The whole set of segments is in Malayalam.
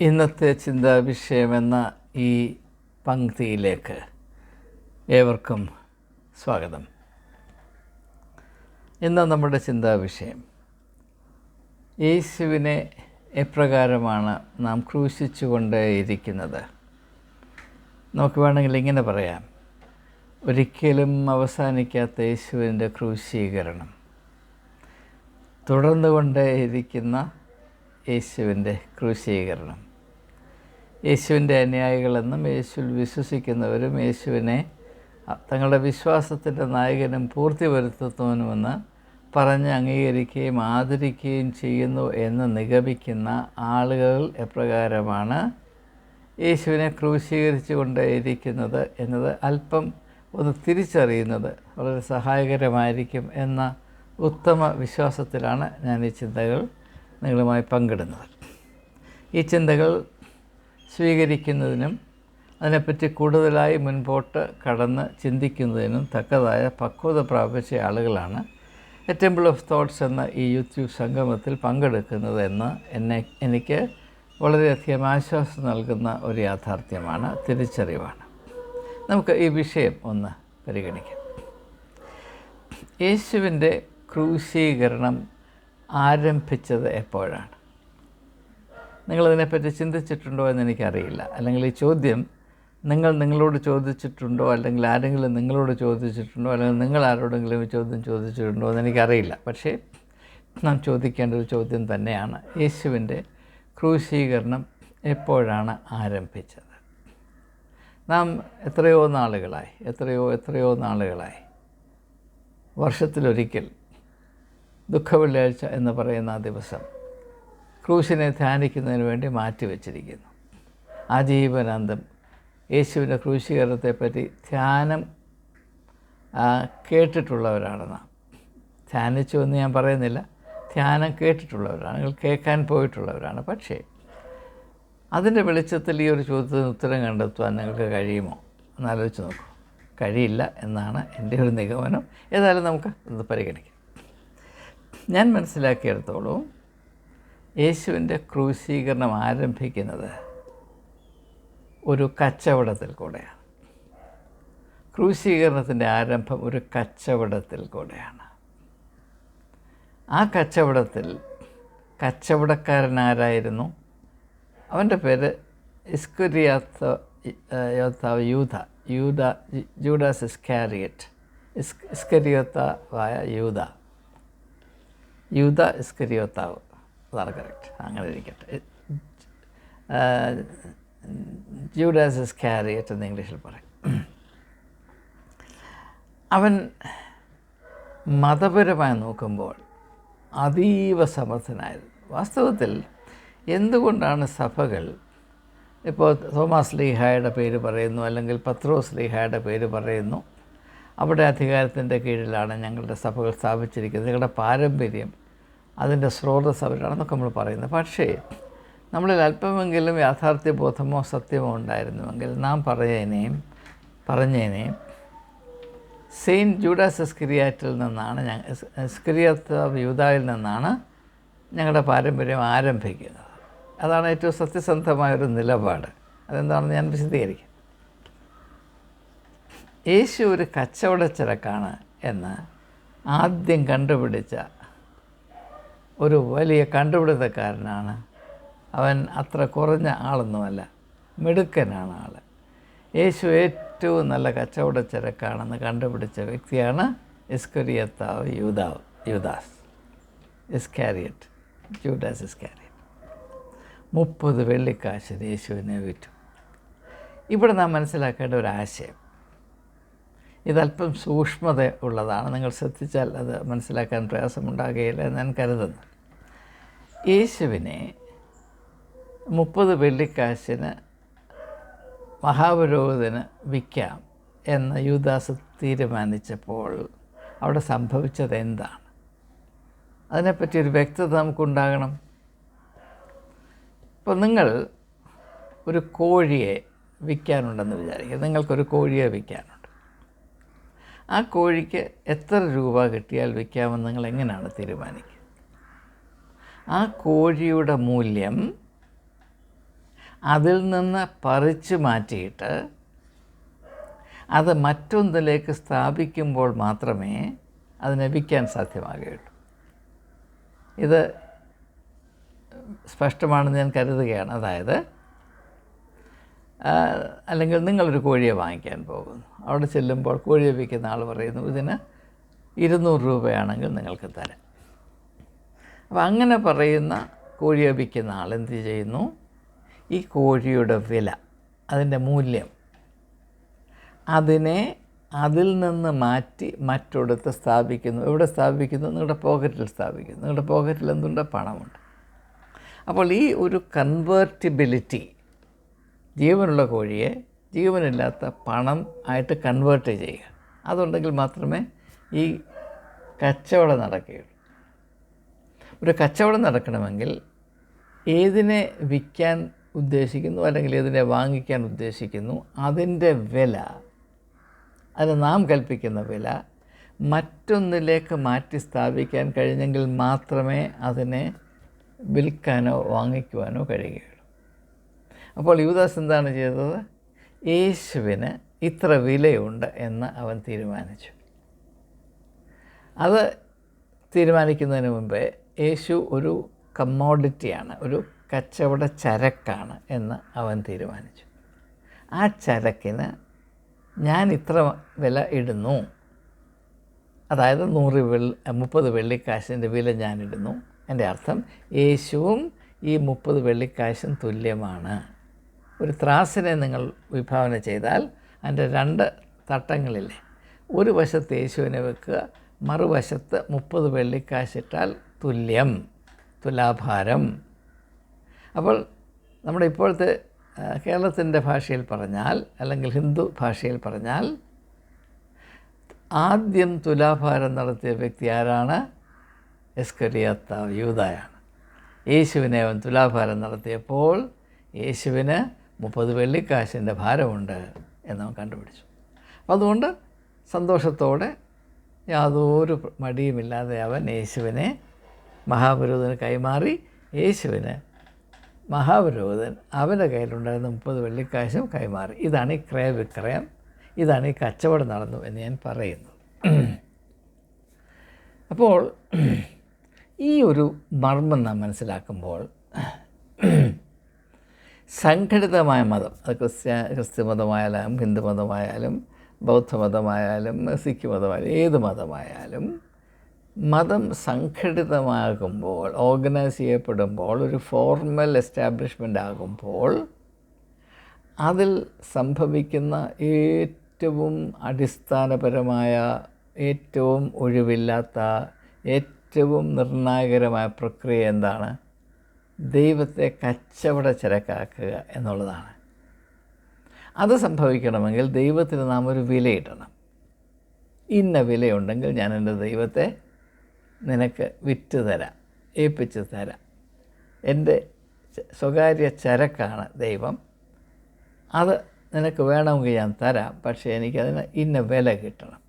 ഇന്നത്തെ ചിന്താ വിഷയമെന്ന ഈ പങ്ക്തിയിലേക്ക് ഏവർക്കും സ്വാഗതം. ഇന്ന് നമ്മുടെ ചിന്താ വിഷയം യേശുവിനെ എപ്രകാരമാണ് നാം ക്രൂശിച്ചുകൊണ്ടേയിരിക്കുന്നത്? നമുക്ക് വേണമെങ്കിൽ ഇങ്ങനെ പറയാം. ഒരിക്കലും അവസാനിക്കാത്ത യേശുവിന്റെ ക്രൂശീകരണം തുടർന്നുകൊണ്ടേയിരിക്കുന്ന യേശുവിന്റെ ക്രൂശീകരണം. യേശുവിന്റെ അനുയായികളെന്നും യേശുവിൽ വിശ്വസിക്കുന്നവരും യേശുവിനെ തങ്ങളുടെ വിശ്വാസത്തിന്റെ നായകനും പൂർത്തി വരുത്തുന്നവനുമെന്ന് പറഞ്ഞ് അംഗീകരിക്കുകയും ആദരിക്കുകയും ചെയ്യുന്നു എന്ന് നിഗമിക്കുന്ന ആളുകൾ എപ്രകാരമാണ് യേശുവിനെ ക്രൂശീകരിച്ചു കൊണ്ടേയിരിക്കുന്നത് എന്നത് അല്പം ഒന്ന് തിരിച്ചറിയുന്നത് വളരെ സഹായകരമായിരിക്കും എന്ന ഉത്തമ വിശ്വാസത്തിലാണ് ഞാൻ ഈ ചിന്തകൾ നിങ്ങളുമായി പങ്കിടുന്നത്. ഈ ചിന്തകൾ സ്വീകരിക്കുന്നതിനും അതിനെപ്പറ്റി കൂടുതലായി മുൻപോട്ട് കടന്ന് ചിന്തിക്കുന്നതിനും തക്കതായ പക്വത പ്രാപിച്ച ആളുകളാണ് എ ടെമ്പിൾ ഓഫ് തോട്ട്സ് എന്ന ഈ യൂട്യൂബ് സംഗമത്തിൽ പങ്കെടുക്കുന്നത് എന്ന് എന്നെ എനിക്ക് വളരെയധികം ആശ്വാസം നൽകുന്ന ഒരു യാഥാർത്ഥ്യമാണ് തിരിച്ചറിവാണ്. നമുക്ക് ഈ വിഷയം ഒന്ന് പരിഗണിക്കാം. യേശുവിന്റെ ക്രൂശീകരണം ആരംഭിച്ചത് എപ്പോഴാണ്? നിങ്ങളതിനെപ്പറ്റി ചിന്തിച്ചിട്ടുണ്ടോ എന്ന് എനിക്കറിയില്ല അല്ലെങ്കിൽ ഈ ചോദ്യം നിങ്ങൾ നിങ്ങളോട് ചോദിച്ചിട്ടുണ്ടോ? അല്ലെങ്കിൽ ആരെങ്കിലും നിങ്ങളോട് ചോദിച്ചിട്ടുണ്ടോ? അല്ലെങ്കിൽ നിങ്ങൾ ആരോടെങ്കിലും ഈ ചോദ്യം ചോദിച്ചിട്ടുണ്ടോ? എന്ന് എനിക്കറിയില്ല പക്ഷേ നാം ചോദിക്കേണ്ട ഒരു ചോദ്യം തന്നെയാണ്. യേശുവിന്റെ ക്രൂശീകരണം എപ്പോഴാണ് ആരംഭിച്ചത്? നാം എത്രയോ നാളുകളായി എത്രയോ എത്രയോ നാളുകളായി വർഷത്തിലൊരിക്കൽ ദുഃഖവെള്ളിയാഴ്ച എന്ന് പറയുന്ന ആ ദിവസം ക്രൂശിനെ ധ്യാനിക്കുന്നതിന് വേണ്ടി മാറ്റിവെച്ചിരിക്കുന്നു. ആജീവനാന്തം. യേശുവിന്റെ ക്രൂശീകരണത്തെപ്പറ്റി ധ്യാനം കേട്ടിട്ടുള്ളവരാണ് നാം. ധ്യാനിച്ചു എന്ന് ഞാൻ പറയുന്നില്ല. ധ്യാനം കേട്ടിട്ടുള്ളവരാണ്. കേൾക്കാൻ പോയിട്ടുള്ളവരാണ്. പക്ഷേ അതിന്റെ വെളിച്ചത്തിൽ ഈ ഒരു ചോദ്യത്തിന് ഉത്തരം കണ്ടെത്തുവാൻ നിങ്ങൾക്ക് കഴിയുമോ? എന്നാലോചിച്ച് നോക്കൂ. കഴിയില്ല എന്നാണ് എന്റെ ഒരു നിഗമനം. ഏതായാലും നമുക്ക് ഇത് പരിഗണിക്കാം. ഞാൻ മനസ്സിലാക്കിയിടത്തോളം. യേശുവിന്റെ ക്രൂശീകരണം ആരംഭിക്കുന്നത് ഒരു കച്ചവടത്തിൽ കൂടെയാണ്. ക്രൂശീകരണത്തിന്റെ ആരംഭം ഒരു കച്ചവടത്തിൽ കൂടെയാണ്. ആ കച്ചവടത്തിൽ കച്ചവടക്കാരനാരായിരുന്നു? അവന്റെ പേര് ഇസ്കുരിയാത്ത യോത്താവ് യൂത യൂത ജൂഡാസ് ഇസ്കാരിയറ്റ് ഇസ് ഇസ്കരിയോത്താവായ യൂത. യൂത ഇസ്കരിയോത്താവ്. അതാണ് കറക്റ്റ് അങ്ങനെ ഇരിക്കട്ടെ. ജൂഡാസ് ഇസ്കാരിയറ്റ് എന്ന് ഇംഗ്ലീഷിൽ പറയും. അവൻ മതപരമായി നോക്കുമ്പോൾ അതീവ സമർത്ഥനായിരുന്നു. വാസ്തവത്തിൽ എന്തുകൊണ്ടാണ് സഭകൾ ഇപ്പോൾ തോമസ് ലീഹായുടെ പേര് പറയുന്നു അല്ലെങ്കിൽ പത്രോസ് ലീഹായുടെ പേര് പറയുന്നു അവിടെ അധികാരത്തിന്റെ കീഴിലാണ് ഞങ്ങളുടെ സഭകൾ സ്ഥാപിച്ചിരിക്കുന്നത്. ഞങ്ങളുടെ പാരമ്പര്യം അതിന്റെ സ്രോതസ് അവരാണെന്നൊക്കെ നമ്മൾ പറയുന്നത്. പക്ഷേ നമ്മളിൽ അല്പമെങ്കിലും യാഥാർത്ഥ്യ ബോധമോ സത്യമോ ഉണ്ടായിരുന്നുവെങ്കിൽ നാം പറയേനേയും പറഞ്ഞതിനെയും സെയിന്റ് ജൂഡാസ് എസ്ക്രിയാറ്റിൽ നിന്നാണ് ഞങ്ങൾ എസ്ക്രിയത്ത് യൂതായിൽ നിന്നാണ് ഞങ്ങളുടെ പാരമ്പര്യം ആരംഭിക്കുന്നത്. അതാണ് ഏറ്റവും സത്യസന്ധമായൊരു നിലപാട്. അതെന്താണെന്ന് ഞാൻ വിശദീകരിക്കാം. യേശു ഒരു കച്ചവടച്ചരക്കാണ് എന്ന് ആദ്യം കണ്ടുപിടിച്ച ഒരു വലിയ കണ്ടുപിടുത്തക്കാരനാണ്. അവൻ അത്ര കുറഞ്ഞ ആളൊന്നുമല്ല മിടുക്കനാണ് ആൾ. യേശു ഏറ്റവും നല്ല കച്ചവടച്ചരക്കാണെന്ന് കണ്ടുപിടിച്ച വ്യക്തിയാണ് ഇസ്കുരിയത്താവ് യൂതാവ് യൂദാസ്. ഇസ്കാരിയറ്റ് ജൂഡാസ് ഇസ്കാരിയറ്റ്. മുപ്പത് വെള്ളിക്കാശ് യേശുവിനെ വിറ്റു. ഇവിടെ നാം മനസ്സിലാക്കേണ്ട ഒരു ആശയം ഇതല്പം സൂക്ഷ്മത ഉള്ളതാണ്. നിങ്ങൾ ശ്രദ്ധിച്ചാൽ അത് മനസ്സിലാക്കാൻ പ്രയാസമുണ്ടാകുകയില്ല എന്ന് ഞാൻ കരുതുന്നു. യേശുവിനെ മുപ്പത് വെള്ളിക്കാശിന് മഹാപുരോഹിതന് വിൽക്കാം എന്ന് യുദാസ് തീരുമാനിച്ചപ്പോൾ അവിടെ സംഭവിച്ചത് എന്താണ്? അതിനെപ്പറ്റി ഒരു വ്യക്തത നമുക്കുണ്ടാകണം. ഇപ്പോൾ നിങ്ങൾ ഒരു കോഴിയെ വിൽക്കാനുണ്ടെന്ന് വിചാരിക്കുക. നിങ്ങൾക്കൊരു കോഴിയെ വിൽക്കാനുണ്ട് ആ കോഴിക്ക് എത്ര രൂപ കിട്ടിയാൽ വിൽക്കാമെന്ന് നിങ്ങൾ എങ്ങനെയാണ് തീരുമാനിക്കുക? ആ കോഴിയുടെ മൂല്യം അതിൽ നിന്ന് പറിച്ചു മാറ്റിയിട്ട് അത് മറ്റൊന്നിലേക്ക് സ്ഥാപിക്കുമ്പോൾ മാത്രമേ അതിനെ വിൽക്കാൻ സാധ്യമാകുകയുള്ളൂ. ഇത് സ്പഷ്ടമാണെന്ന് ഞാൻ കരുതുകയാണ്. അതായത് അല്ലെങ്കിൽ നിങ്ങളൊരു കോഴിയെ വാങ്ങിക്കാൻ പോകുന്നു. അവിടെ ചെല്ലുമ്പോൾ കോഴിയെ വിൽക്കുന്ന ആൾ പറയുന്നു ഇതിന് ഇരുന്നൂറ് രൂപയാണെങ്കിൽ നിങ്ങൾക്ക് തരാം. അപ്പോൾ അങ്ങനെ പറയുന്ന കോഴിയെ വിൽക്കുന്ന ആൾ എന്ത് ചെയ്യുന്നു? ഈ കോഴിയുടെ വില അതിന്റെ മൂല്യം അതിനെ അതിൽ നിന്ന് മാറ്റി മറ്റൊടുത്ത് സ്ഥാപിക്കുന്നു. എവിടെ സ്ഥാപിക്കുന്നു? നിങ്ങളുടെ പോക്കറ്റിൽ സ്ഥാപിക്കുന്നു. നിങ്ങളുടെ പോക്കറ്റിൽ എന്തുണ്ട്? പണമുണ്ട്. അപ്പോൾ ഈ ഒരു കൺവേർട്ടിബിലിറ്റി ജീവനുള്ള കോഴിയെ ജീവനില്ലാത്ത പണം ആയിട്ട് കൺവേർട്ട് ചെയ്യുക. അതുണ്ടെങ്കിൽ മാത്രമേ ഈ കച്ചവടം നടക്കുകയുള്ളൂ. ഒരു കച്ചവടം നടക്കണമെങ്കിൽ ഏതിനെ വിൽക്കാൻ ഉദ്ദേശിക്കുന്നു അല്ലെങ്കിൽ ഏതിനെ വാങ്ങിക്കാൻ ഉദ്ദേശിക്കുന്നു അതിന്റെ വില അത് നാം കൽപ്പിക്കുന്ന വില മറ്റൊന്നിലേക്ക് മാറ്റി സ്ഥാപിക്കാൻ കഴിഞ്ഞെങ്കിൽ മാത്രമേ അതിനെ വിൽക്കാനോ വാങ്ങിക്കുവാനോ കഴിയുകയുള്ളൂ. അപ്പോൾ യുവദാസ് എന്താണ് ചെയ്തത്? യേശുവിന് ഇത്ര വിലയുണ്ട് എന്ന് അവൻ തീരുമാനിച്ചു. അത് തീരുമാനിക്കുന്നതിന് മുമ്പേ യേശു ഒരു കമ്മോഡിറ്റിയാണ് ഒരു കച്ചവട ചരക്കാണ് എന്ന് അവൻ തീരുമാനിച്ചു. ആ ചരക്കിന് ഞാൻ ഇത്ര വില ഇടുന്നു. അതായത് നൂറ് വെള്ളി മുപ്പത് വെള്ളിക്കാശിന്റെ വില ഞാനിടുന്നു എന്റെ അർത്ഥം യേശുവും ഈ മുപ്പത് വെള്ളിക്കാശും തുല്യമാണ്. ഒരു ത്രാസിനെ നിങ്ങൾ വിഭാവന ചെയ്താൽ അതിന്റെ രണ്ട് തട്ടങ്ങളില്ലേ. ഒരു വശത്ത് യേശുവിനെ വെക്കുക മറുവശത്ത് മുപ്പത് വെള്ളിക്കാശിട്ടാൽ തുല്യം തുലാഭാരം. അപ്പോൾ നമ്മുടെ ഇപ്പോഴത്തെ കേരളത്തിന്റെ ഭാഷയിൽ പറഞ്ഞാൽ അല്ലെങ്കിൽ ഹിന്ദു ഭാഷയിൽ പറഞ്ഞാൽ ആദ്യം തുലാഭാരം നടത്തിയ വ്യക്തി ആരാണ്? എസ്കറിയാത്താവ് യൂതായാണ് യേശുവിനെ അവൻ തുലാഭാരം നടത്തിയപ്പോൾ യേശുവിന് മുപ്പത് വെള്ളിക്കാശിന്റെ ഭാരമുണ്ട് എന്ന് അവൻ കണ്ടുപിടിച്ചു. അതുകൊണ്ട് സന്തോഷത്തോടെ യാതൊരു മടിയുമില്ലാതെ അവൻ യേശുവിനെ മഹാപുരോഹിതന് കൈമാറി. യേശുവിന് മഹാപുരോഹിതൻ അവന്റെ കയ്യിലുണ്ടായിരുന്ന മുപ്പത് വെള്ളിക്കാശും കൈമാറി. ഇതാണ് ഈ ക്രയവിക്രയം. ഇതാണ് ഈ കച്ചവടം നടന്നു എന്ന് ഞാൻ പറയുന്നു. അപ്പോൾ ഈ ഒരു മർമ്മം നാം മനസ്സിലാക്കുമ്പോൾ സംഘടിതമായ മതം. അത് ക്രിസ്ത്യ ക്രിസ്ത്യ മതമായാലും ഹിന്ദു മതമായാലും ബൗദ്ധമതമായാലും സിഖ് മതമായാലും ഏത് മതമായാലും മതം സംഘടിതമാകുമ്പോൾ ഓർഗനൈസ് ചെയ്യപ്പെടുമ്പോൾ ഒരു ഫോർമൽ എസ്റ്റാബ്ലിഷ്മെന്റ് ആകുമ്പോൾ അതിൽ സംഭവിക്കുന്ന ഏറ്റവും അടിസ്ഥാനപരമായ ഏറ്റവും ഒഴിവില്ലാത്ത ഏറ്റവും നിർണായകരമായ പ്രക്രിയ എന്താണ്? ദൈവത്തെ കച്ചവട ചരക്കാക്കുക എന്നുള്ളതാണ്. അത് സംഭവിക്കണമെങ്കിൽ ദൈവത്തിന് നാം ഒരു വിലയിടണം. ഇന്ന വിലയുണ്ടെങ്കിൽ ഞാൻ എന്റെ ദൈവത്തെ നിനക്ക് വിറ്റ് തരാം ഏൽപ്പിച്ച് തരാം. എന്റെ സ്വകാര്യ ചരക്കാണ് ദൈവം. അത് നിനക്ക് വേണമെങ്കിൽ ഞാൻ തരാം പക്ഷേ എനിക്കതിന് ഇന്ന വില കിട്ടണം.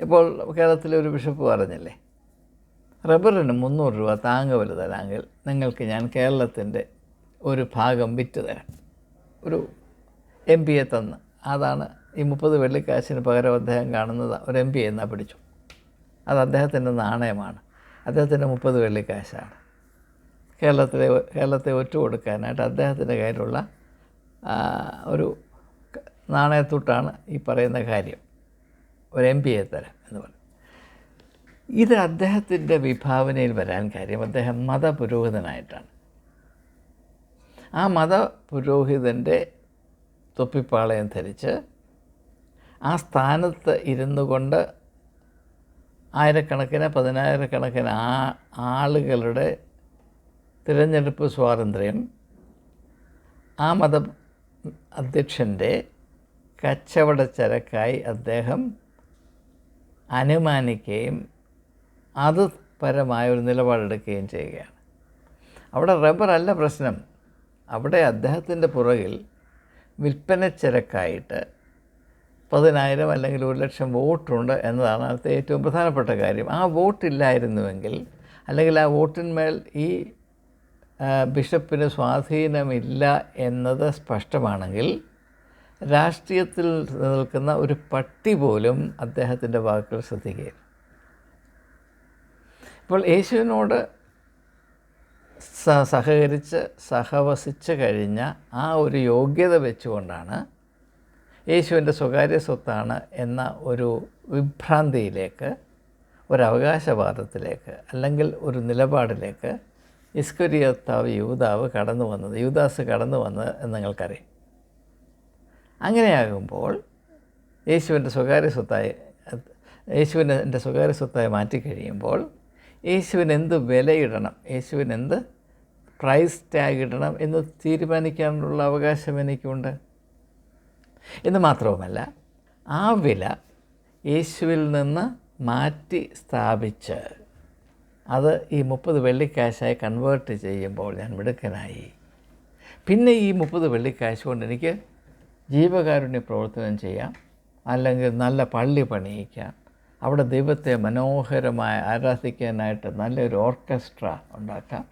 ഇപ്പോൾ കേരളത്തിലെ ഒരു ബിഷപ്പ് പറഞ്ഞില്ലേ റബ്ബറിന് മുന്നൂറ് രൂപ താങ്ങ വില തരാമെങ്കിൽ നിങ്ങൾക്ക് ഞാൻ കേരളത്തിന്റെ ഒരു ഭാഗം വിറ്റ് തരാം. ഒരു എം പിയെ തന്ന്. അതാണ് ഈ മുപ്പത് വെള്ളിക്കാശിന് പകരം അദ്ദേഹം കാണുന്നത്. ഒരു എം പി എന്നാ പിടിച്ചു? അത് അദ്ദേഹത്തിന്റെ നാണയമാണ്. അദ്ദേഹത്തിന്റെ മുപ്പത് വെള്ളിക്കാശാണ്. കേരളത്തിലെ കേരളത്തെ ഒറ്റ കൊടുക്കാനായിട്ട് അദ്ദേഹത്തിന്റെ കയ്യിലുള്ള ഒരു നാണയത്തൊട്ടാണ് ഈ പറയുന്ന കാര്യം. ഒരു എം പിയെ തരാം എന്ന് പറയും ഇത് അദ്ദേഹത്തിന്റെ വിഭാവനയിൽ വരാൻ കാര്യം അദ്ദേഹം മതപുരോഹിതനായിട്ടാണ്. ആ മതപുരോഹിതന്റെ തൊപ്പിപ്പാളയം ധരിച്ച് ആ സ്ഥാനത്ത് ഇരുന്നു കൊണ്ട് ആയിരക്കണക്കിന് പതിനായിരക്കണക്കിന് ആ ആളുകളുടെ തിരഞ്ഞെടുപ്പ് സ്വാതന്ത്ര്യം ആ മത അധ്യക്ഷന്റെ കച്ചവട ചരക്കായി അദ്ദേഹം അനുമാനിക്കുകയും അത് പരമായ ഒരു നിലപാടെടുക്കുകയും ചെയ്യുകയാണ്. അവിടെ റബ്ബറല്ല പ്രശ്നം. അവിടെ അദ്ദേഹത്തിന്റെ പുറകിൽ വിൽപ്പന ചരക്കായിട്ട് പതിനായിരം അല്ലെങ്കിൽ ഒരു ലക്ഷം വോട്ടുണ്ട് എന്നതാണ് അടുത്ത ഏറ്റവും പ്രധാനപ്പെട്ട കാര്യം. ആ വോട്ടില്ലായിരുന്നുവെങ്കിൽ അല്ലെങ്കിൽ ആ വോട്ടിന്മേൽ ഈ ബിഷപ്പിന് സ്വാധീനമില്ല എന്നത് സ്പഷ്ടമാണെങ്കിൽ രാഷ്ട്രീയത്തിൽ നിൽക്കുന്ന ഒരു പട്ടി പോലും അദ്ദേഹത്തിന്റെ വാക്കുകൾ ശ്രദ്ധിക്കുകയില്ല. ഇപ്പോൾ യേശുവിനോട് സഹകരിച്ച് സഹവസിച്ച് കഴിഞ്ഞ ആ ഒരു യോഗ്യത വെച്ചുകൊണ്ടാണ് യേശുവിന്റെ സ്വകാര്യ സ്വത്താണ് എന്ന ഒരു വിഭ്രാന്തിയിലേക്ക് ഒരു അവകാശവാദത്തിലേക്ക് അല്ലെങ്കിൽ ഒരു നിലപാടിലേക്ക് ഇസ്കുരിയത്താവ് യൂതാവ് കടന്നു വന്നത് യൂദാസ് കടന്നു വന്നത് എന്ന് നിങ്ങൾക്കറിയാം. അങ്ങനെയാകുമ്പോൾ യേശുവിന്റെ സ്വകാര്യ സ്വത്തായി യേശുവിന്റെ സ്വകാര്യ സ്വത്തായി മാറ്റിക്കഴിയുമ്പോൾ യേശുവിന് എന്ത് വിലയിടണം? യേശുവിന് എന്ത് പ്രൈസ് ടാഗ് ഇടണം എന്ന് തീരുമാനിക്കാനുള്ള അവകാശം എനിക്കുണ്ട്. എന്ന് മാത്രവുമല്ല ആ വില യേശുവിൽ നിന്ന് മാറ്റി സ്ഥാപിച്ച് അത് ഈ മുപ്പത് വെള്ളിക്കാശായി കൺവേർട്ട് ചെയ്യുമ്പോൾ ഞാൻ മിടുക്കനായി. പിന്നെ ഈ മുപ്പത് വെള്ളിക്കാശ് കൊണ്ട് എനിക്ക് ജീവകാരുണ്യ പ്രവർത്തനം ചെയ്യാം അല്ലെങ്കിൽ നല്ല പള്ളി പണിയിക്കാം അവിടെ ദൈവത്തെ മനോഹരമായി ആരാധിക്കാനായിട്ട് നല്ലൊരു ഓർക്കസ്ട്ര ഉണ്ടാക്കാം.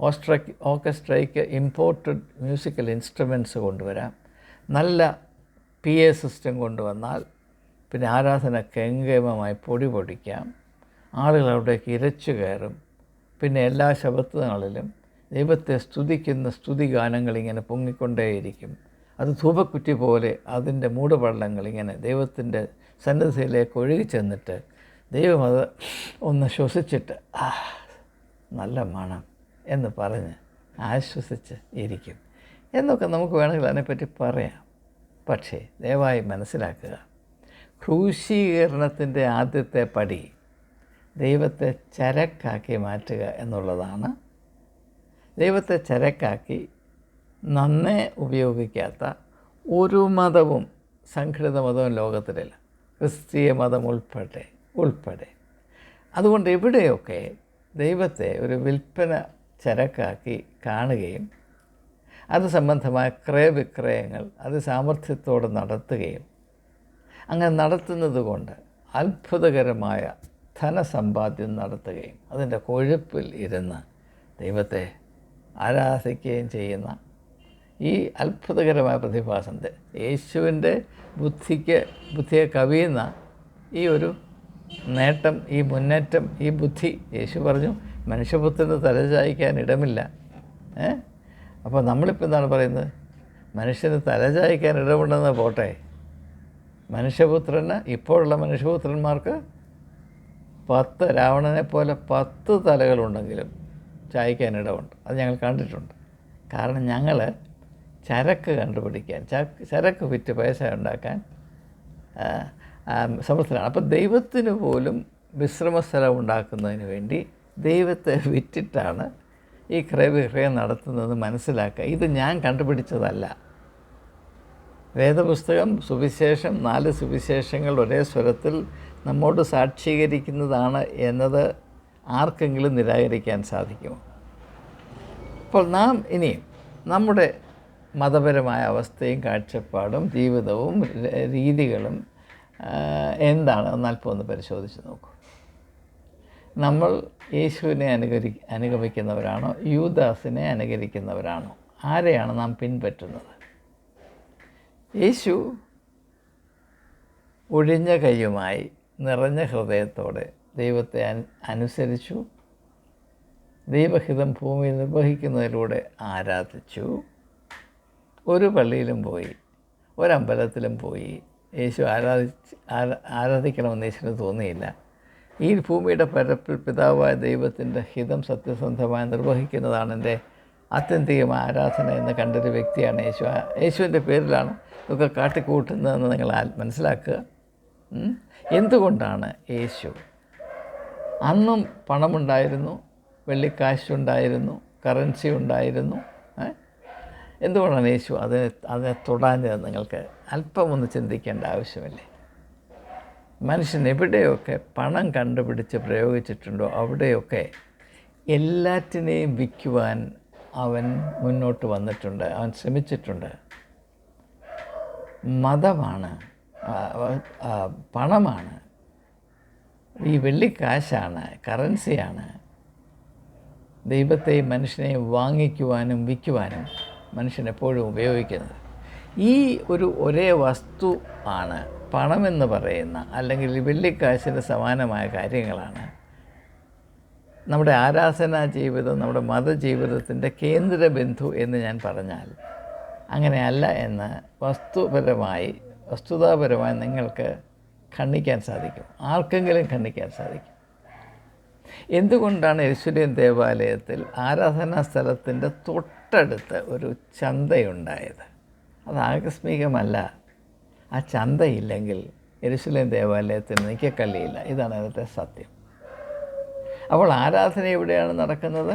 ഓസ്ട്ര ഓർക്കസ്ട്രയ്ക്ക് ഇമ്പോർട്ടഡ് മ്യൂസിക്കൽ ഇൻസ്ട്രുമെന്റ്സ് കൊണ്ടുവരാം. നല്ല പി എ സിസ്റ്റം കൊണ്ടുവന്നാൽ പിന്നെ ആരാധന കെങ്കേമമായി പൊടി പൊടിക്കാം. ആളുകൾ അവിടേക്ക് ഇരച്ചു കയറും. പിന്നെ എല്ലാ ശബത്തുനാളിലും ദൈവത്തെ സ്തുതിക്കുന്ന സ്തുതി ഗാനങ്ങൾ ഇങ്ങനെ പൊങ്ങിക്കൊണ്ടേയിരിക്കും. അത് ധൂപക്കുറ്റി പോലെ അതിന്റെ മൂടുപള്ളങ്ങൾ ഇങ്ങനെ ദൈവത്തിന്റെ സന്നിധിയിലേക്ക് ഒഴുകി ചെന്നിട്ട് ദൈവം അത് ഒന്ന് ശ്വസിച്ചിട്ട് ആ നല്ല മണം എന്ന് പറഞ്ഞ് ആശ്വസിച്ച് ഇരിക്കും. എന്നൊക്കെ നമുക്ക് വേണമെങ്കിൽ അതിനെപ്പറ്റി പറയാം. പക്ഷേ ദയവായി മനസ്സിലാക്കുക ക്രൂശീകരണത്തിന്റെ ആദ്യത്തെ പടി ദൈവത്തെ ചരക്കാക്കി മാറ്റുക എന്നുള്ളതാണ്. ദൈവത്തെ ചരക്കാക്കി നന്നേ ഉപയോഗിക്കാത്ത ഒരു മതവും സംഘടിത മതവും ലോകത്തിലില്ല. ക്രിസ്തീയ മതം ഉൾപ്പെടെ ഉൾപ്പെടെ. അതുകൊണ്ട് എവിടെയൊക്കെ ദൈവത്തെ ഒരു വിൽപ്പന ചരക്കാക്കി കാണുകയും അത് സംബന്ധമായ ക്രയവിക്രയങ്ങൾ അത് സാമർഥ്യത്തോടെ നടത്തുകയും അങ്ങനെ നടത്തുന്നത് കൊണ്ട് അത്ഭുതകരമായ ധനസമ്പാദ്യം നടത്തുകയും അതിന്റെ കൊഴുപ്പിൽ ഇരുന്ന് ദൈവത്തെ ആരാധിക്കുകയും ചെയ്യുന്ന ഈ അത്ഭുതകരമായ പ്രതിഭാസത്തെ യേശുവിന്റെ ബുദ്ധിക്ക് ബുദ്ധിയെ കവിയുന്ന ഈ ഒരു നേട്ടം ഈ മുന്നേറ്റം ഈ ബുദ്ധി യേശു പറഞ്ഞു മനുഷ്യപുത്രന് തലചായ്ക്കാൻ ഇടമില്ല. ഏ? അപ്പോൾ നമ്മളിപ്പോൾ എന്താണ് പറയുന്നത്? മനുഷ്യന് തലചായ്ക്കാൻ ഇടമുണ്ടെന്ന് പോട്ടെ. മനുഷ്യപുത്രന് ഇപ്പോഴുള്ള മനുഷ്യപുത്രന്മാർക്ക് പത്ത് രാവണനെ പോലെ പത്ത് തലകളുണ്ടെങ്കിലും ചായ്ക്കാൻ ഇടമുണ്ട്. അത് ഞങ്ങൾ കണ്ടിട്ടുണ്ട്. കാരണം ഞങ്ങൾ ചരക്ക് കണ്ടുപിടിക്കാൻ ചരക്ക് വിറ്റ് പൈസ ഉണ്ടാക്കാൻ സമർത്ഥനാണ്. അപ്പം ദൈവത്തിന് പോലും വിശ്രമസ്ഥലം ഉണ്ടാക്കുന്നതിന് വേണ്ടി ദൈവത്തെ വിറ്റിട്ടാണ് ഈ ക്രയവിക്രയം നടത്തുന്നത് മനസ്സിലാക്കുക. ഇത് ഞാൻ കണ്ടുപിടിച്ചതല്ല. വേദപുസ്തകം സുവിശേഷം നാല് സുവിശേഷങ്ങൾ ഒരേ സ്വരത്തിൽ നമ്മോട് സാക്ഷീകരിക്കുന്നതാണ് എന്നത് ആർക്കെങ്കിലും നിരാകരിക്കാൻ സാധിക്കുമോ? അപ്പോൾ നാം ഇനിയും നമ്മുടെ മതപരമായ അവസ്ഥയും കാഴ്ചപ്പാടും ജീവിതവും രീതികളും എന്താണ്? എന്ന് അല്പം ഒന്ന് പരിശോധിച്ച് നോക്കൂ. നമ്മൾ യേശുവിനെ അനുകരി അനുഗമിക്കുന്നവരാണോ? യൂദാസിനെ അനുകരിക്കുന്നവരാണോ? ആരെയാണ് നാം പിൻപറ്റുന്നത്? യേശു ഒഴിഞ്ഞ കൈയുമായി നിറഞ്ഞ ഹൃദയത്തോടെ ദൈവത്തെ അനു അനുസരിച്ചു. ദൈവഹിതം ഭൂമിയിൽ നിർവഹിക്കുന്നതിലൂടെ ആരാധിച്ചു. ഒരു പള്ളിയിലും പോയി ഒരമ്പലത്തിലും പോയി. യേശു ആരാധിച്ച് ആരാ- ആരാധിക്കണമെന്ന് യേശുവിന് തോന്നിയില്ല. ഈ ഭൂമിയുടെ പരപ്പിൽ പിതാവായ ദൈവത്തിന്റെ ഹിതം സത്യസന്ധമായി നിർവഹിക്കുന്നതാണ് എന്റെ ആത്യന്തികമായ ആരാധന എന്ന് കണ്ടൊരു വ്യക്തിയാണ് യേശു. യേശുവിന്റെ പേരിലാണ് ഇതൊക്കെ കാട്ടിക്കൂട്ടുന്നതെന്ന് നിങ്ങൾ മനസ്സിലാക്കുക. എന്തുകൊണ്ടാണ് യേശു അന്നും പണമുണ്ടായിരുന്നു വെള്ളിക്കാശുണ്ടായിരുന്നു കറൻസി ഉണ്ടായിരുന്നു? എന്തുകൊണ്ടാണ് യേശു അതിനെ അതിനെ തൊടാഞ്ഞത് നിങ്ങൾക്ക് അല്പം ഒന്ന് ചിന്തിക്കേണ്ട ആവശ്യമില്ലേ? മനുഷ്യൻ എവിടെയൊക്കെ പണം കണ്ടുപിടിച്ച് പ്രയോഗിച്ചിട്ടുണ്ടോ അവിടെയൊക്കെ എല്ലാറ്റിനെയും വിൽക്കുവാൻ അവൻ മുന്നോട്ട് വന്നിട്ടുണ്ട് അവൻ ശ്രമിച്ചിട്ടുണ്ട്. മതമാണ് പണമാണ് ഈ വെള്ളിക്കാശാണ് കറൻസിയാണ്. ദൈവത്തെയും മനുഷ്യനെയും വാങ്ങിക്കുവാനും വിൽക്കുവാനും മനുഷ്യൻ എപ്പോഴും ഉപയോഗിക്കുന്നത്. ഈ ഒരു ഒരേ വസ്തു ആണ് പണമെന്ന് പറയുന്ന അല്ലെങ്കിൽ വെള്ളിക്കാശിന് സമാനമായ കാര്യങ്ങളാണ്. നമ്മുടെ ആരാധനാ ജീവിതം നമ്മുടെ മതജീവിതത്തിന്റെ കേന്ദ്ര ബിന്ദു എന്ന് ഞാൻ പറഞ്ഞാൽ അങ്ങനെയല്ല എന്ന് വസ്തുപരമായി വസ്തുതാപരമായി നിങ്ങൾക്ക് ഖണ്ഡിക്കാൻ സാധിക്കും. ആർക്കെങ്കിലും ഖണ്ഡിക്കാൻ സാധിക്കും. എന്തുകൊണ്ടാണ് യശുര്യൻ ദേവാലയത്തിൽ ആരാധനാ സ്ഥലത്തിന്റെ തൊട്ടടുത്ത് ഒരു ചന്തയുണ്ടായത്? അത് ആകസ്മികമല്ല. ആ ചന്തയില്ലെങ്കിൽ എരുസലേം ദേവാലയത്തിന് നിൽക്കക്കല്ലിയില്ല ഇതാണ് അതിന്റെ സത്യം. അപ്പോൾ ആരാധന എവിടെയാണ് നടക്കുന്നത്?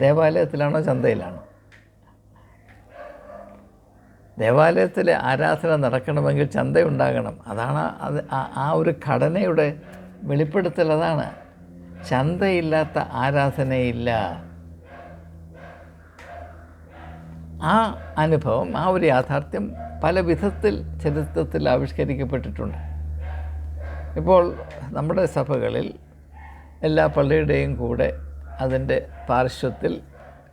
ദേവാലയത്തിലാണോ ചന്തയിലാണോ? ദേവാലയത്തിൽ ആരാധന നടക്കണമെങ്കിൽ ചന്തയുണ്ടാകണം. അതാണ് അത് ആ ഒരു ഘടനയുടെ വെളിപ്പെടുത്തൽ. അതാണ് ചന്തയില്ലാത്ത ആരാധനയില്ല. ആ അനുഭവം ആ ഒരു യാഥാർത്ഥ്യം പല വിധത്തിൽ ചരിത്രത്തിൽ ആവിഷ്കരിക്കപ്പെട്ടിട്ടുണ്ട്. ഇപ്പോൾ നമ്മുടെ സഭകളിൽ എല്ലാ പള്ളിയുടെയും കൂടെ അതിന്റെ പാർശ്വത്തിൽ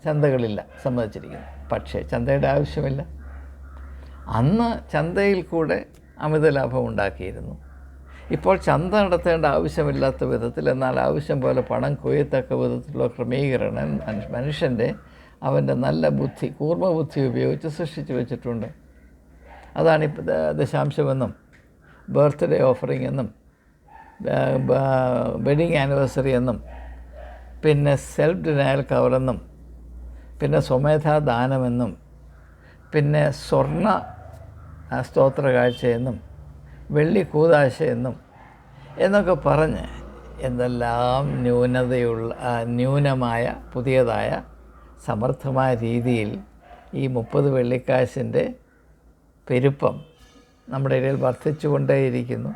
ചന്തകളില്ല സമ്മതിച്ചിരിക്കുന്നു പക്ഷേ ചന്തയുടെ ആവശ്യമില്ല. അന്ന് ചന്തയിൽ കൂടെ അമിത ലാഭം ഉണ്ടാക്കിയിരുന്നു. ഇപ്പോൾ ചന്ത നടത്തേണ്ട ആവശ്യമില്ലാത്ത വിധത്തിൽ എന്നാൽ ആവശ്യം പോലെ പണം കൊയ്യത്തക്ക വിധത്തിലുള്ള ക്രമീകരണം മനുഷ്യ- മനുഷ്യന്റെ അവന്റെ നല്ല ബുദ്ധി കൂർമ്മബുദ്ധി ഉപയോഗിച്ച് സൃഷ്ടിച്ചു വെച്ചിട്ടുണ്ട്. അതാണ് ഇപ്പോൾ ദശാംശമെന്നും ബർത്ത്ഡേ ഓഫറിംഗ് എന്നും വെഡിങ് ആനിവേഴ്സറി എന്നും പിന്നെ സെൽഫ് ഡിനയൽ കവറെന്നും പിന്നെ സ്വമേധാ ദാനമെന്നും പിന്നെ സ്വർണ സ്തോത്ര കാഴ്ചയെന്നും വെള്ളി കൂതാശയെന്നും എന്നൊക്കെ പറഞ്ഞ് എന്തെല്ലാം ന്യൂനതയുള്ള ന്യൂനമായ പുതിയതായ സമർത്ഥമായ രീതിയിൽ ഈ മുപ്പത് വെള്ളിക്കാശിന്റെ പെരുപ്പം നമ്മുടെ ഇടയിൽ വർദ്ധിച്ചുകൊണ്ടേയിരിക്കുന്നു.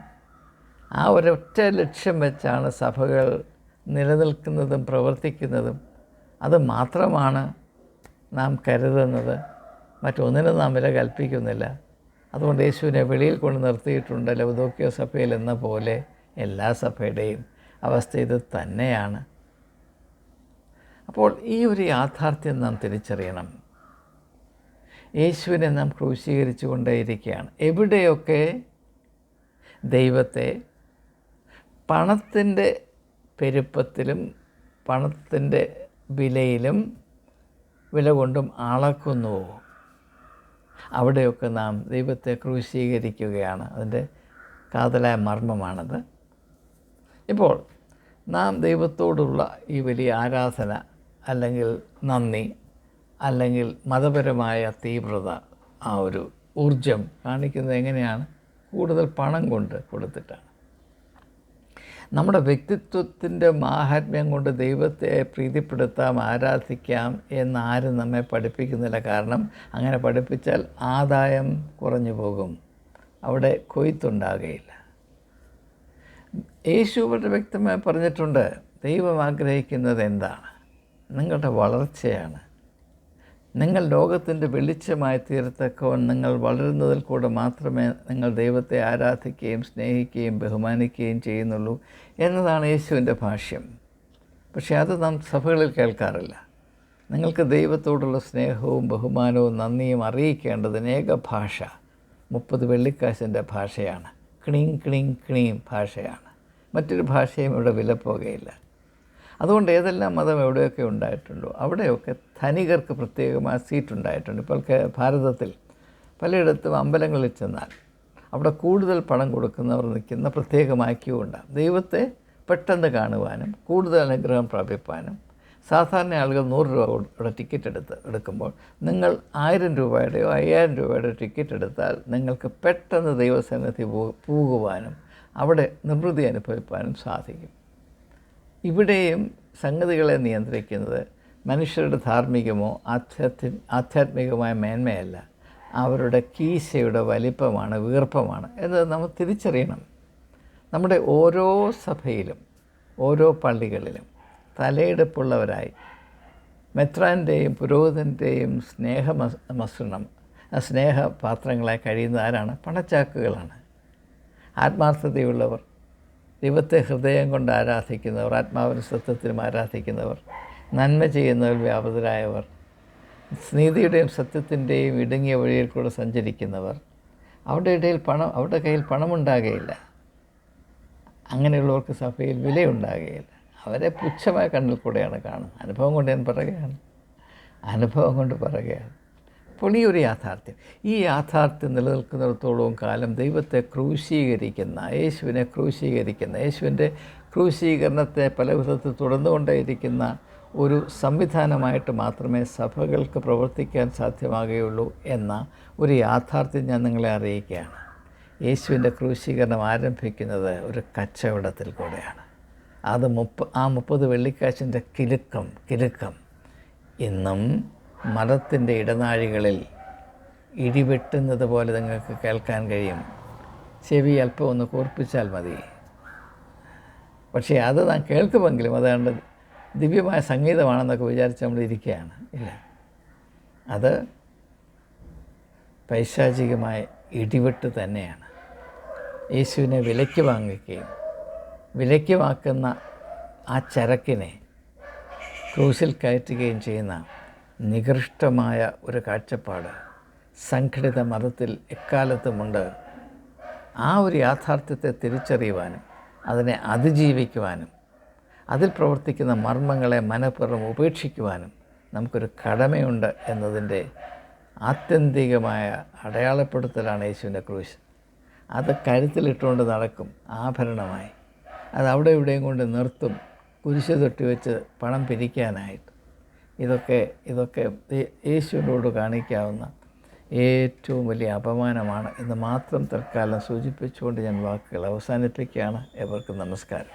ആ ഒരൊറ്റ ലക്ഷ്യം വെച്ചാണ് സഭകൾ നിലനിൽക്കുന്നതും പ്രവർത്തിക്കുന്നതും. അത് മാത്രമാണ് നാം കരുതുന്നത്. മറ്റൊന്നിനും നാം വില കൽപ്പിക്കുന്നില്ല. അതുകൊണ്ട് യേശുവിനെ വെളിയിൽ കൊണ്ട് നിർത്തിയിട്ടുണ്ട് ലവദോക്യ സഭയിൽ എന്ന പോലെ എല്ലാ സഭയുടെയും അവസ്ഥ ഇത് തന്നെയാണ്. അപ്പോൾ ഈ ഒരു യാഥാർത്ഥ്യം നാം തിരിച്ചറിയണം. യേശുവിനെ നാം ക്രൂശീകരിച്ചു കൊണ്ടേയിരിക്കുകയാണ്. എവിടെയൊക്കെ ദൈവത്തെ പണത്തിന്റെ പെരുപ്പത്തിലും പണത്തിന്റെ വിലയിലും വില കൊണ്ടും അളക്കുന്നുവോ അവിടെയൊക്കെ നാം ദൈവത്തെ ക്രൂശീകരിക്കുകയാണ്. അതിന്റെ കാതലായ മർമ്മമാണത്. ഇപ്പോൾ നാം ദൈവത്തോടുള്ള ഈ വലിയ ആരാധന അല്ലെങ്കിൽ നന്ദി അല്ലെങ്കിൽ മതപരമായ തീവ്രത ആ ഒരു ഊർജം കാണിക്കുന്നത് എങ്ങനെയാണ്? കൂടുതൽ പണം കൊണ്ട് കൊടുത്തിട്ടാണ്. നമ്മുടെ വ്യക്തിത്വത്തിന്റെ മാഹാത്മ്യം കൊണ്ട് ദൈവത്തെ പ്രീതിപ്പെടുത്താം ആരാധിക്കാം എന്നാരും നമ്മെ പഠിപ്പിക്കുന്നില്ല. കാരണം അങ്ങനെ പഠിപ്പിച്ചാൽ ആദായം കുറഞ്ഞു പോകും. അവിടെ കൊയ്ത്തുണ്ടാകുകയില്ല യേശു വളരെ വ്യക്തമായി പറഞ്ഞിട്ടുണ്ട് ദൈവം ആഗ്രഹിക്കുന്നത് എന്താണ്? നിങ്ങളുടെ വളർച്ചയാണ്. നിങ്ങൾ ലോകത്തിന്റെ വെളിച്ചമായി തീരത്തക്കവൻ നിങ്ങൾ വളരുന്നതിൽ കൂടെ മാത്രമേ നിങ്ങൾ ദൈവത്തെ ആരാധിക്കുകയും സ്നേഹിക്കുകയും ബഹുമാനിക്കുകയും ചെയ്യുന്നുള്ളൂ എന്നതാണ് യേശുവിന്റെ ഭാഷ്യം. പക്ഷേ അത് നാം സഭകളിൽ കേൾക്കാറില്ല. നിങ്ങൾക്ക് ദൈവത്തോടുള്ള സ്നേഹവും ബഹുമാനവും നന്ദിയും അറിയിക്കേണ്ടതിന് ഏക ഭാഷ മുപ്പത് വെള്ളിക്കാശിന്റെ ഭാഷയാണ്. ക്ലീം ക്ലീം ക്ലീം ഭാഷയാണ്. മറ്റൊരു ഭാഷയും ഇവിടെ വിലപ്പോകുകയില്ല അതുകൊണ്ട് ഏതെല്ലാം മതം എവിടെയൊക്കെ ഉണ്ടായിട്ടുണ്ടോ അവിടെയൊക്കെ ധനികർക്ക് പ്രത്യേകമായ സീറ്റ് ഉണ്ടായിട്ടുണ്ട് ഇപ്പോൾ ഭാരതത്തിൽ പലയിടത്തും അമ്പലങ്ങളിൽ ചെന്നാൽ അവിടെ കൂടുതൽ പണം കൊടുക്കുന്നവർ നിൽക്കുന്ന പ്രത്യേകമായ ക്യൂ ഉണ്ടാകും. ദൈവത്തെ പെട്ടെന്ന് കാണുവാനും കൂടുതൽ അനുഗ്രഹം പ്രാപിപ്പാനും സാധാരണ ആളുകൾ നൂറ് രൂപയുടെ ടിക്കറ്റ് എടുത്ത് എടുക്കുമ്പോൾ നിങ്ങൾ ആയിരം രൂപയുടെയോ അയ്യായിരം രൂപയുടെയോ ടിക്കറ്റ് എടുത്താൽ നിങ്ങൾക്ക് പെട്ടെന്ന് ദൈവസന്നിധി പോകുവാനും അവിടെ നിർവൃതി അനുഭവിപ്പാനും സാധിക്കും. ഇവിടെയും സംഗതികളെ നിയന്ത്രിക്കുന്നത് മനുഷ്യരുടെ ധാർമ്മികമോ ആധ്യാത്മി ആധ്യാത്മികമായ മേന്മയല്ല. അവരുടെ കീശയുടെ വലിപ്പമാണ് വീർപ്പമാണ് എന്നത് നമ്മൾ തിരിച്ചറിയണം. നമ്മുടെ ഓരോ സഭയിലും ഓരോ പള്ളികളിലും തലയെടുപ്പുള്ളവരായി മെത്രാന്റെയും പുരോഹിതന്റെയും സ്നേഹ മസൃണം സ്നേഹപാത്രങ്ങളായി കഴിയുന്ന ആരാണ്? പണച്ചാക്കുകളാണ്. ആത്മാർത്ഥതയുള്ളവർ ദൈവത്തെ ഹൃദയം കൊണ്ട് ആരാധിക്കുന്നവർ ആത്മാവിന് സത്യത്തിലും ആരാധിക്കുന്നവർ നന്മ ചെയ്യുന്നവർ വ്യാപൃതരായവർ നീതിയുടെയും സത്യത്തിന്റെയും ഇടുങ്ങിയ വഴിയിൽ കൂടെ സഞ്ചരിക്കുന്നവർ അവരുടെ ഇടയിൽ പണം അവരുടെ കയ്യിൽ പണമുണ്ടാകുകയില്ല അങ്ങനെയുള്ളവർക്ക് സഭയിൽ വിലയുണ്ടാകുകയില്ല അവരെ പുച്ഛമായ കണ്ണിൽ കൂടെയാണ് കാണുന്നത്. അനുഭവം കൊണ്ട് ഞാൻ പറയുകയാണ്. അനുഭവം കൊണ്ട് പറയുകയാണ്. അപ്പോൾ ഈ ഒരു യാഥാർത്ഥ്യം. ഈ യാഥാർത്ഥ്യം നിലനിൽക്കുന്നിടത്തോളം കാലം ദൈവത്തെ ക്രൂശീകരിക്കുന്ന യേശുവിനെ ക്രൂശീകരിക്കുന്ന യേശുവിന്റെ ക്രൂശീകരണത്തെ പല വിധത്തിൽ തുടർന്നുകൊണ്ടേയിരിക്കുന്ന ഒരു സംവിധാനമായിട്ട് മാത്രമേ സഭകൾക്ക് പ്രവർത്തിക്കാൻ സാധ്യമാകുകയുള്ളൂ എന്ന ഒരു യാഥാർത്ഥ്യം ഞാൻ നിങ്ങളെ അറിയിക്കുകയാണ്. യേശുവിന്റെ ക്രൂശീകരണം ആരംഭിക്കുന്നത് ഒരു കച്ചവടത്തിൽ കൂടെയാണ്. അത് മുപ്പ ആ മുപ്പത് വെള്ളിക്കാശിന്റെ കിലുക്കം കിലുക്കം. ഇന്നും മതത്തിന്റെ ഇടനാഴികളിൽ ഇടിവെട്ടുന്നത് പോലെ നിങ്ങൾക്ക് കേൾക്കാൻ കഴിയും. ചെവി അല്പം ഒന്ന് കൂർപ്പിച്ചാൽ മതി. പക്ഷേ അത് നാം കേൾക്കുമെങ്കിലും അതുകൊണ്ട് ദിവ്യമായ സംഗീതമാണെന്നൊക്കെ വിചാരിച്ച് നമ്മൾ ഇരിക്കുകയാണ് ഇല്ല. അത് പൈശാചികമായ ഇടിവെട്ട് തന്നെയാണ്. യേശുവിനെ വിലയ്ക്ക് വാങ്ങിക്കുകയും വിലയ്ക്ക് വാക്കുന്ന ആ ചരക്കിനെ ക്രൂസിൽ കയറ്റുകയും ചെയ്യുന്ന നികൃഷ്ടമായ ഒരു കാഴ്ചപ്പാട് സംഘടിത മതത്തിൽ എക്കാലത്തുമുണ്ട്. ആ ഒരു യാഥാർത്ഥ്യത്തെ തിരിച്ചറിയുവാനും അതിനെ അതിജീവിക്കുവാനും അതിൽ പ്രവർത്തിക്കുന്ന മർമ്മങ്ങളെ മനഃപൂർവം ഉപേക്ഷിക്കുവാനും നമുക്കൊരു കടമയുണ്ട് എന്നതിന്റെ ആത്യന്തികമായ അടയാളപ്പെടുത്തലാണ് യേശുവിന്റെ ക്രൂശ്. അത് കരുത്തിലിട്ടുകൊണ്ട് നടക്കും ആഭരണമായി. അത് അവിടെ ഇവിടെയും കൊണ്ട് നിർത്തും. കുരിശ് തൊട്ടി വെച്ച് പണം പിരിക്കാനായിട്ട്. ഇതൊക്കെ ഇതൊക്കെ യേശുവിനോട് കാണിക്കാവുന്ന ഏറ്റവും വലിയ അപമാനമാണ് എന്ന് മാത്രം തൽക്കാലം സൂചിപ്പിച്ചുകൊണ്ട് ഞാൻ വാക്കുകൾ അവസാനിപ്പിക്കുകയാണ്. എവർക്കും നമസ്കാരം.